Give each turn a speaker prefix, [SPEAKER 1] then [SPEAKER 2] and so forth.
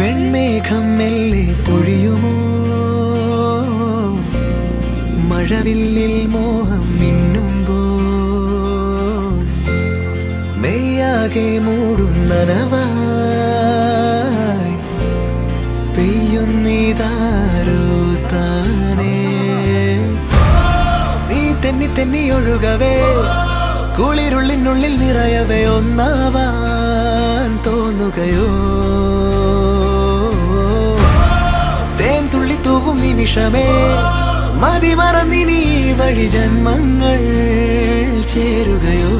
[SPEAKER 1] വെൺമേഘം മെല്ലെ പൊഴിയുമോ? മഴവില്ലിൽ മോഹം മിന്നുമ്പോൾ മെയ്യാകെ മൂടും നനവായി. പെയ്യുന്നീതാരോ താനേ? നീ തെന്നി തെന്നി ഒഴുകവേ കുളിരുള്ളിനുള്ളിൽ നിറയവേ ഒന്നാവാൻ തോന്നുകയോ? നിമിഷമേ മതി മറന്നിനീ വഴി ജന്മങ്ങൾ ചേരുകയോ?